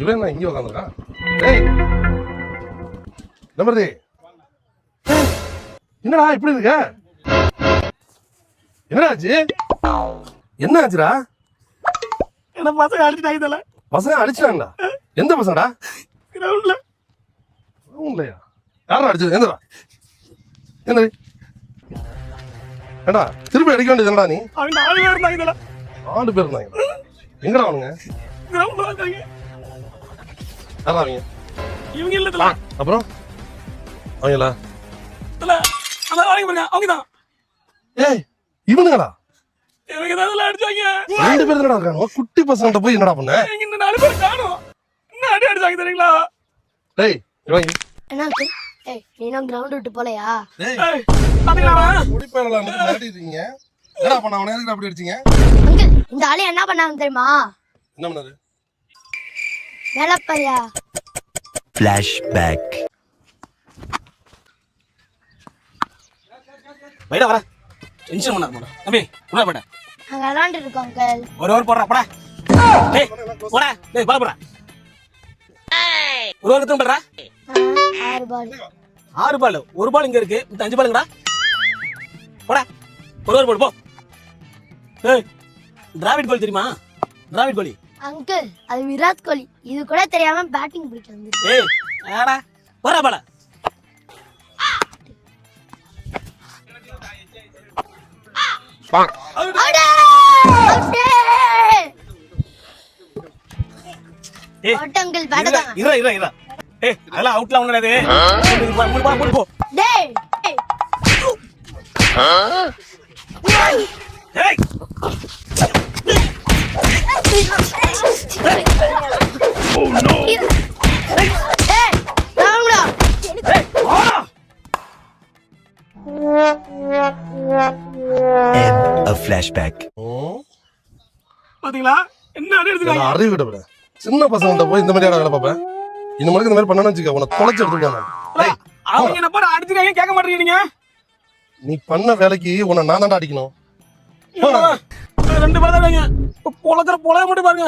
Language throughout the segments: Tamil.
இவன் என்ன இங்கே உட்காந்துருக்கான் டேய் நம்பர்தி என்னடா இப்படி இருக்க? என்னடா ஆச்சு? என்ன ஆச்சுடா? என்ன பசங்க அடிச்சுட்டாங்க தல பசங்க அடிச்சிட்டாங்களா? எந்த பசங்கடா? கிரவுண்ட்ல இல்லையா யாரா அடிச்சது? எந்தடா? எந்த ஏடா திருப்பி அடிக்க வேண்டியதுடா நீ? அவங்க நாலு பேர் இருந்தாங்க நாலு பேர் இருந்தாங்க. எங்கடா அவனுங்க? கிரவுண்ட்ல வந்தாங்க. யாரா அவங்க இவங்க இல்ல தல. அப்புறம்? அவங்களா தல அதான் வாங்க பாருங்க அவங்க தான். ஏய் இவனுங்களா? இவங்க தான் தல அடிச்சாங்க ரெண்டு பேர் தானடா இருக்காங்க. குட்டி பசங்கள்ட்ட போய் என்னடா பண்ண? இவங்க இந்த நாலு பேர் காணும். என்ன அடி அடிச்சாங்க தெரியுங்களா? டேய் இவன் என்ன? ஏய் நீனும் கிரவுண்ட் விட்டு போலையா? டேய் அவன்? குடிப்பேரலாம் வந்து மிரட்டிட்டீங்க என்னடா பண்ண அவனை எதுக்கு அப்படி அடிச்சீங்க? இந்த ஆளு என்ன பண்ணாங்க தெரியுமா? என்ன பண்ணாரு? வேலைப்பாரியா Flashback. வைடா வர. டென்ஷன் பண்ணாத போடா தம்பி உள்ள போடா நாங்க விளாண்டு இருக்கோம் அங்கிள் ஒரு ஓவர் போடுறா போடா. டேய் போடா. டேய் பால் போடா ஒரு ஓவர் எத்தனை போடுறா ஆறு பால் ஆறு பால் ஒரு பால் இங்க இருக்கு. இந்த அஞ்சு பாலுங்கடா போடா. ஒரு ஓவர் போடு போ. ஏய் டிராவிட் கோலி தெரியுமா? டிராவிட் கோலி அங்கிள் அது விராட் கோலி. இது கூட தெரியாம பேட்டிங் பிடிக்க வந்து ஏய் ஆடா போடா பால. ஏய்! Of flashback. பாத்தீங்களா? என்ன அடி எடுத்துக்காங்க அறிவு விட சின்ன பசங்கள்ட்ட போய் இந்த மாதிரி வேலை பார்ப்பேன் இந்த மாதிரி இந்த மாதிரி பண்ணணும்னு வச்சுக்க உன்னை தொலைச்சு எடுத்துருக்காங்க டேய் அவங்க என்ன போட அடிச்சுக்காங்க கேட்க மாட்டீங்க நீ பண்ண வேலைக்கு உன்னை நான் தான்டா அடிக்கணும். ரெண்டு பேர் தான் பொழக்கிற பொழைய மட்டும் பாருங்க.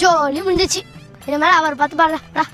ஜோலி முடிஞ்சிச்சு. இனிமேல் அவர் பார்த்து பாருடா